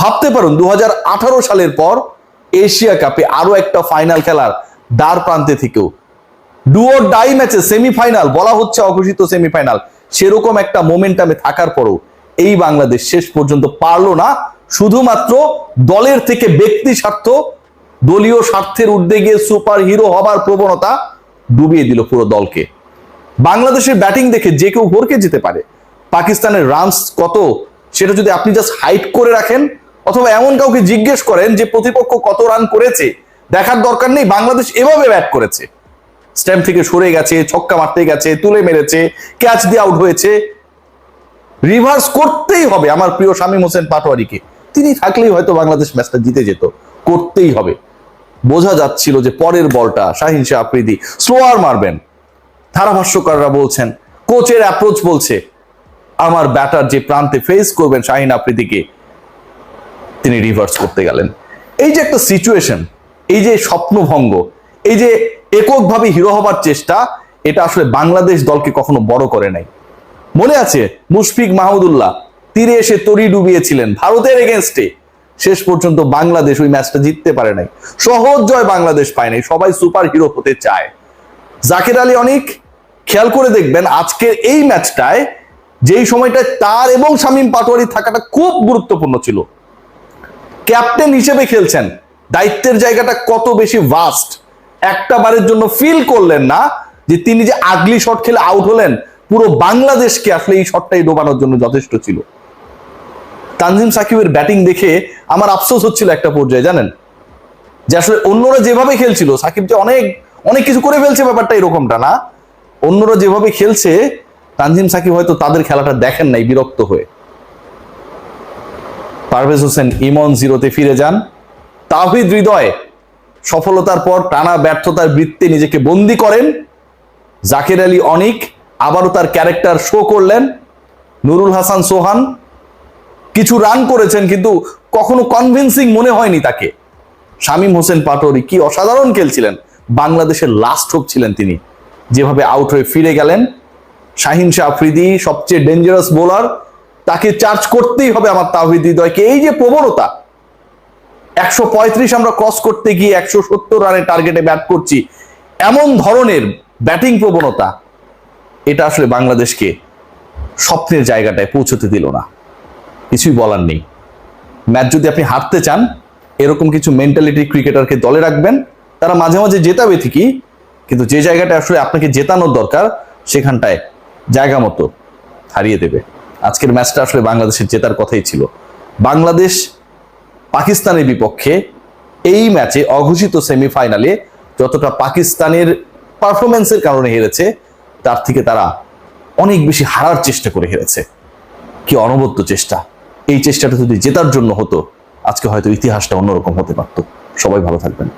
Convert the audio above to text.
ভাবতে পারুন দু সালের পর এশিয়া কাপে আরও একটা ফাইনাল খেলার দ্বার প্রান্তে থেকেও। ডুও ডাই ম্যাচে সেমিফাইনাল বলা হচ্ছে অঘোষিত সেমিফাইনাল সেরকম একটা মোমেন্টামে থাকার পরও এই বাংলাদেশ শেষ পর্যন্ত পারল না। শুধুমাত্র দলের থেকে ব্যক্তি স্বার্থ, দলীয় স্বার্থের ঊর্ধ্বে সুপার হিরো হবার প্রবণতা ডুবিয়ে দিল পুরো দলকে। বাংলাদেশের ব্যাটিং দেখে যে কেউ ভরকে যেতে পারে। পাকিস্তানের রানস কত? সেটা যদি আপনি জাস্ট হাইট করে রাখেন অথবা এমন কাউকে জিজ্ঞেস করেন যে প্রতিপক্ষ কত রান করেছে, দেখার দরকার নেই, বাংলাদেশ এভাবে ব্যাট করেছে। স্ট্যাম্প থেকে সরে গেছে, ছক্কা মারতে গেছে, তুলে মেরেছে ক্যাচ দিয়ে আউট হয়েছে। রিভার্স করতেই হবে আমার প্রিয় শামীম হোসেন পাটোয়ারিকে। তিনি থাকলেই হয়তো বাংলাদেশ ম্যাচটা জিতে যেত, করতেই হবে। বোঝা যাচ্ছিল যে পরের বলটা, শাহিন শাহ আফ্রিদি স্লোয়ার মারবেন। ধারাভাষ্যকাররা বলছেন কোচের অ্যাপ্রোচ বলছে, আমার ব্যাটার যে প্রান্তে ফেস করবেন শাহিন আফ্রিদিকে তিনি রিভার্স করতে গেলেন। এই যে একটা সিচুয়েশন এই যে স্বপ্নভঙ্গ, এই যে এককভাবে হিরো হবার চেষ্টা, এটা আসলে বাংলাদেশ দলকে কখনো বড় করে নাই। মনে আছে মুশফিক মাহমুদুল্লাহ তীরে এসে তরি ডুবিয়েছিলেন ভারতের এগেনস্টে শেষ পর্যন্ত বাংলাদেশ ওই ম্যাচটা জিততে পারে নাই। সহজ জয় বাংলাদেশ পায় নাই, সবাই সুপার হিরো হতে চায়। জাকির আলী অনেক, খেয়াল করে দেখবেন আজকের এই ম্যাচটায় যেই সময়টায় তার এবং শামীম পাটোয়ারি থাকাটা খুব গুরুত্বপূর্ণ ছিল। ক্যাপ্টেন হিসেবে খেলছেন। দায়িত্বের জায়গাটা কত বেশি ভাস্ট একটা বারের জন্য ফিল করলেন না যে তিনি যে আগলি শট খেলে আউট হলেন, পুরো বাংলাদেশকে আসলে এই শটটাই ডোবানোর জন্য যথেষ্ট ছিল। তানজিম সাকিবের ব্যাটিং দেখে আমার আফসোস হচ্ছিল একটা পর্যায়ে, জানেন? যে আসলে অন্যরা যেভাবে খেলছিল, সাকিব যে অনেক অনেক কিছু করে ফেলছে ব্যাপারটা এরকমটা না। অন্যরা যেভাবে খেলছে, তানজিম সাকিব হয়তো তাদের খেলাটা দেখেন নাই বিরক্ত হয়ে। পারভেজ হোসেন ইমন জিরোতে ফিরে যান। তাহিদ হৃদয় সফলতার পর টানা ব্যর্থতার বৃত্তে নিজেকে বন্দি করেন। জাকির আলী অনিক আবারও তার ক্যারেক্টার শো করলেন। নুরুল হাসান সোহান কিছু রান করেছেন কিন্তু কখনো কনভিন্সিং মনে হয়নি তাকে। শামীম হোসেন পাটোরি কি অসাধারণ খেলছিলেন। বাংলাদেশের লাস্ট হোপ ছিলেন তিনি। যেভাবে আউট হয়ে ফিরে গেলেন। শাহিন শাহ আফ্রিদি সবচেয়ে ডেঞ্জারাস বোলার তাকে চার্জ করতেই হবে আমার তাহিদ হৃদয়কে। এই যে প্রবণতা, একশো পঁয়ত্রিশ আমরা ক্রস করতে গিয়ে একশো সত্তর রানের টার্গেটে ব্যাট করছি, এমন ধরনের ব্যাটিং প্রবণতা, এটা আসলে বাংলাদেশকে স্বপ্নের জায়গাটায় পৌঁছতে দিল না। কিছুই বলার নেই। ম্যাচ যদি আপনি হারতে চান, এরকম কিছু মেন্টালিটি ক্রিকেটারকে দলে রাখবেন, তারা মাঝে মাঝে জেতাবে ঠিকই, কিন্তু যে জায়গাটা আসলে আপনাকে জেতানোর দরকার, সেখানটায় জায়গা মতো হারিয়ে দেবে। আজকের ম্যাচটা আসলে বাংলাদেশের জেতার কথাই ছিল। বাংলাদেশ পাকিস্তানের বিপক্ষে এই ম্যাচে অঘোষিত সেমিফাইনালে যতটা পাকিস্তানের পারফরমেন্সের কারণে হেরেছে, তার থেকে তারা অনেক বেশি হারার চেষ্টা করে হেরেছে। কি অনবদ্য চেষ্টা। এই চেষ্টাটা যদি জেতার জন্য হতো, আজকে হয়তো ইতিহাসটা অন্যরকম হতে পারতো। সবাই ভালো থাকবেন।